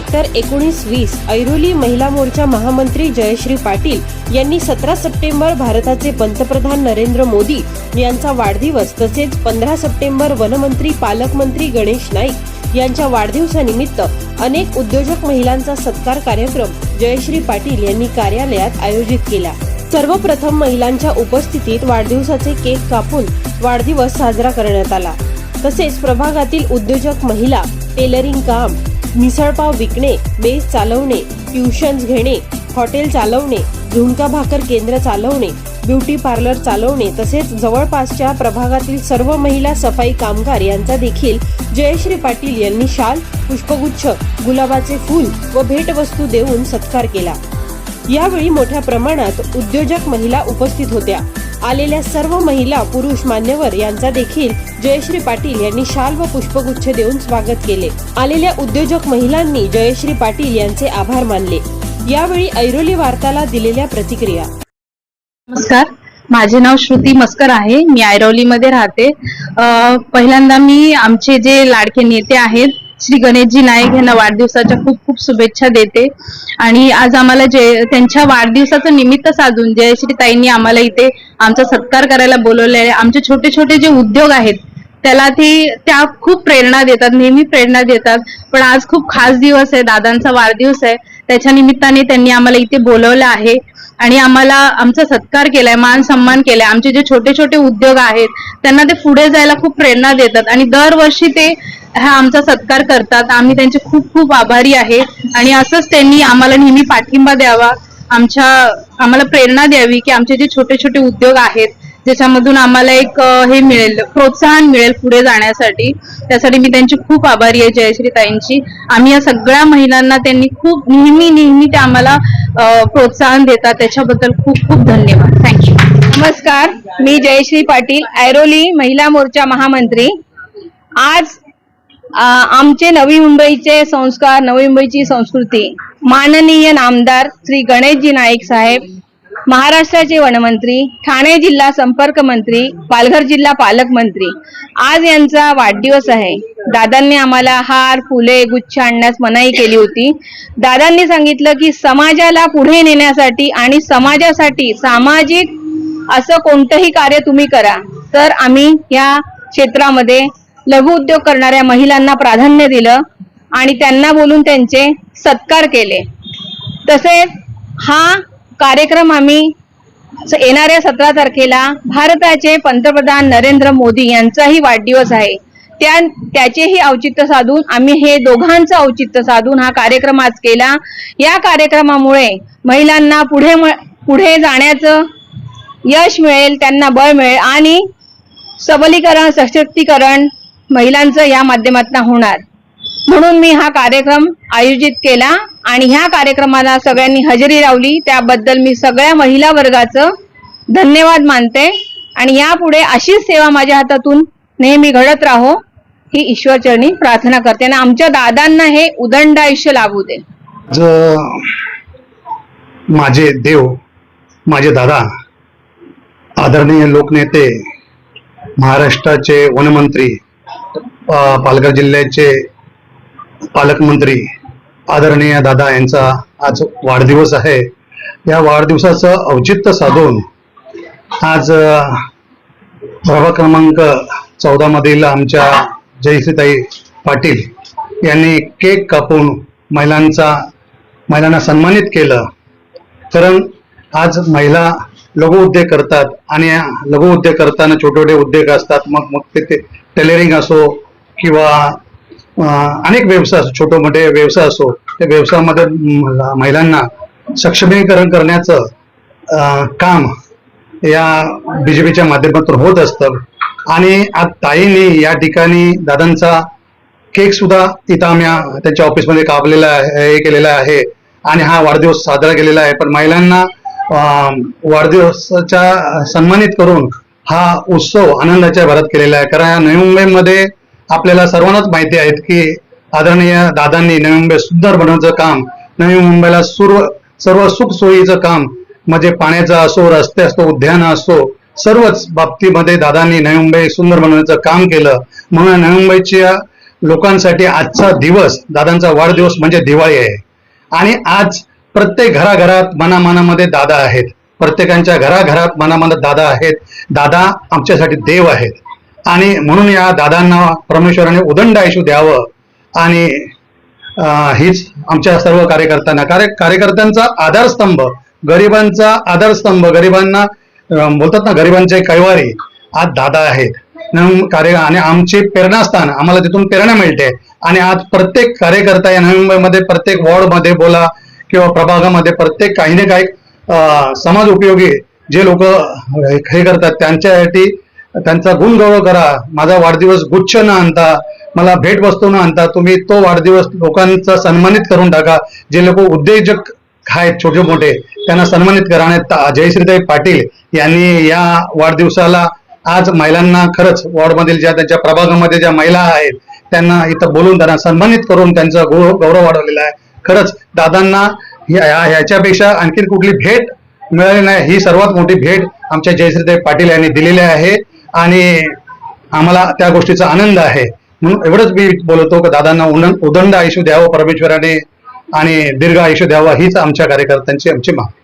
Sector एकोणीस वीस ऐरोली महिला मोर्चा महामंत्री जयश्री पाटील यांनी सतरा सप्टेंबर भारताचे पंतप्रधान नरेंद्र मोदी यांचा वाढदिवस तसेच पंधरा सप्टेंबर वनमंत्री पालकमंत्री गणेश नाईक यांच्या वाढदिवसानिमित्त अनेक उद्योजक महिलांचा सत्कार कार्यक्रम जयश्री पाटील यांनी कार्यालयात आयोजित केला. सर्वप्रथम महिलांच्या उपस्थितीत वाढदिवसाचे केक कापून वाढदिवस साजरा करण्यात आला. तसेच प्रभागातील उद्योजक महिला टेलरिंग काम मिसळपाव विकणे बेस चालवणे ट्युशन्स घेणे हॉटेल चालवणे झुणका भाकर केंद्र चालवणे ब्युटी पार्लर चालवणे तसेच जवळपासच्या प्रभागातील सर्व महिला सफाई कामगार यांचा देखील जयश्री पाटील यांनी शाल पुष्पगुच्छ गुलाबाचे फूल व भेटवस्तू देऊन सत्कार केला. यावेळी मोठ्या प्रमाणात उद्योजक महिला उपस्थित होत्या. आलेल्या सर्व महिला पुरुष मान्यवर यांचा देखील जयश्री पाटील यांनी शाल व पुष्पगुच्छ देऊन स्वागत केले. आलेल्या उद्योजक महिलांनी जयश्री पाटील यांचे आभार मानले. यावेळी ऐरोली वार्ताला दिलेल्या प्रतिक्रिया. नमस्कार. माझे नाव श्रुती मस्कर आहे. मी ऐरोलीमध्ये राहते. पहिल्यांदा मी आमचे जे लाडके नेते आहेत श्री गणेशजी नाईक यांना वाढदिवसाच्या खूप खूप शुभेच्छा देते. आणि आज आम्हाला जे त्यांच्या वाढदिवसाचं निमित्त साधून जयश्री ताईंनी आम्हाला इथे आमचा सत्कार करायला बोलवले आहे. आमचे छोटे छोटे जे उद्योग आहेत त्याला ती त्या खूप प्रेरणा देतात नेहमी प्रेरणा देतात. पण आज खूप खास दिवस आहे दादांचा वाढदिवस आहे. त्याच्या निमित्ताने त्यांनी आम्हाला इथे बोलवलं आहे. आणि आम्हाला आमचा सत्कार केलाय मान सन्मान केलाय. आमचे जे छोटे छोटे उद्योग आहेत त्यांना ते पुढे जायला खूप प्रेरणा देतात. आणि दरवर्षी ते हा आमचा सत्कार करतात. आम्ही त्यांचे खूप खूप आभारी आहे. आणि असंच त्यांनी आम्हाला नेहमी पाठिंबा द्यावा. आमच्या आम्हाला प्रेरणा द्यावी की आमचे जे छोटे छोटे उद्योग आहेत ज्याच्यामधून आम्हाला एक हे मिळेल प्रोत्साहन मिळेल पुढे जाण्यासाठी त्यासाठी मी त्यांची खूप आभारी आहे जयश्री ताईंची आम्ही या सगळ्या महिलांना त्यांनी खूप नेहमी नेहमी ते आम्हाला प्रोत्साहन देतात. त्याच्याबद्दल खूप खूप धन्यवाद. थँक्यू नमस्कार. मी जयश्री पाटील ऐरोली महिला मोर्चा महामंत्री. आज आमचे नवी मुंबईचे संस्कार नवी मुंबईची संस्कृती. माननीय नामदार श्री गणेशजी नाईक साहेब महाराष्ट्राचे वनमंत्री ठाणे जिल्हा संपर्क मंत्री पालघर जिल्हा पालकमंत्री आज यांचा वाढदिवस आहे. दादांनी आम्हाला हार फुले गुच्छ आणण्यास मनाई केली होती. दादांनी सांगितलं की समाजाला पुढे नेण्यासाठी आणि समाजासाठी सामाजिक असं कोणतंही कार्य तुम्ही करा. तर आम्ही या क्षेत्रामध्ये लघु उद्योग करणाऱ्या महिलांना प्राधान्य दिलं आणि त्यांना बोलून त्यांचे सत्कार केले. तसेच हा कार्यक्रम आम्ही येणाऱ्या सतरा तारखेला भारताचे पंतप्रधान नरेंद्र मोदी यांचाही वाढदिवस आहे. त्या त्याचेही औचित्य साधून आम्ही हे दोघांचं औचित्य साधून हा कार्यक्रम आज केला. या कार्यक्रमामुळे महिलांना पुढे म- पुढे जाण्याचं यश मिळेल त्यांना बळ मिळेल आणि सबलीकरण सशक्तीकरण महिलांचं या माध्यमातून होणार. म्हणून मी हा कार्यक्रम आयोजित केला आणि ह्या कार्यक्रमाला सगळ्यांनी हजेरी लावली. त्याबद्दल मी सगळ्या महिला वर्गाचं धन्यवाद मानते. आणि यापुढे अशीच सेवा माझ्या हातातून नेहमी घडत राहो ही ईश्वरचरणी प्रार्थना करते. आणि आमच्या दादांना हे उदंड आयुष्य लाभू दे. माझे देव माझे दादा आदरणीय लोकनेते महाराष्ट्राचे वनमंत्री पालघर जिल्ह्याचे पालकमंत्री आदरणीय दादा यांचा आज वाढदिवस आहे. या वाढदिवसाचं औचित्य साधून आज प्रभाग क्रमांक चौदा मधील आमच्या जयश्रीताई पाटील यांनी केक कापून महिलांचा महिलांना सन्मानित केलं. कारण आज महिला लघु उद्योग करतात आणि लघु उद्योग करताना छोटे छोटे उद्योग असतात. मग मग ते टेलरिंग असो किंवा अनेक व्यवसाय असो छोटे मोठे व्यवसाय असो त्या व्यवसायामध्ये महिलांना सक्षमीकरण करण्याचं काम या बीजेपीच्या माध्यमातून होत असतं. आणि आज ताईंनी या ठिकाणी दादांचा केक सुद्धा इथं आम्ही त्यांच्या ऑफिसमध्ये कापलेला आहे हे केलेला आहे. आणि हा वाढदिवस साजरा केलेला आहे. पण महिलांना वाढदिवसाच्या सन्मानित करून हा उत्सव आनंदाच्या भरात केलेला आहे. कारण या नवी मुंबईमध्ये आपल्याला सर्वांनाच माहिती आहेत की आदरणीय दादांनी नवी मुंबई सुंदर बनवण्याचं काम नवी मुंबईला सर्व सर्व सुख सोयीचं काम म्हणजे पाण्याचं असो रस्ते असो उद्यान असो सर्वच बाबतीमध्ये दादांनी नवी मुंबई सुंदर बनवण्याचं काम केलं. म्हणून नवी मुंबईच्या लोकांसाठी आजचा दिवस दादांचा वाढदिवस म्हणजे दिवाळी आहे. आणि आज प्रत्येक घराघरात मनामनामध्ये दादा आहेत. प्रत्येकांच्या घराघरात मनामनात दादा आहेत. दादा आमच्यासाठी देव आहेत. आणि म्हणून या दादांना परमेश्वराने उदंड आयुष्य द्यावं आणि हीच आमच्या सर्व कार्यकर्त्यांना कार्य कार्यकर्त्यांचा आधारस्तंभ गरिबांचा आधारस्तंभ गरिबांना बोलतात ना गरिबांचे कैवारी आज दादा आहेत. नवीन कार्य आणि आमचे प्रेरणास्थान आम्हाला तिथून प्रेरणा मिळते. आणि आज प्रत्येक कार्यकर्ता या नवी मुंबईमध्ये प्रत्येक वॉर्डमध्ये बोला किंवा प्रभागामध्ये प्रत्येक काही ना काही समाज उपयोगी जे लोक हे करतात त्यांच्यासाठी त्यांचा गुणगौरव करा. माझा वाढदिवस गुच्छ न आणता. मला भेट वस्तू न आणता. तुम्ही तो वाढदिवस लोकांचा सन्मानित करून टाका. जे लोक उद्योजक आहेत छोटे मोठे त्यांना सन्मानित करा. आणि जयश्रीताई पाटील यांनी या वाढदिवसाला आज महिलांना खरंच वॉर्डमधील ज्या त्यांच्या प्रभागामध्ये ज्या महिला आहेत त्यांना इथं बोलून त्यांना सन्मानित करून त्यांचा गौरव गौरव वाढवलेला आहे. खरंच दादांना ह्याच्यापेक्षा आणखी कुठली भेट मिळाली नाही. ही सर्वात मोठी भेट आमच्या जयश्रीताई पाटील यांनी दिलेली आहे. आणि आम्हाला त्या गोष्टीचा आनंद आहे. म्हणून एवढंच मी बोलतो की दादांना उदंड आयुष्य द्यावं परमेश्वराने आणि दीर्घ आयुष्य द्यावं हीच आमच्या कार्यकर्त्यांची आमची मागणी.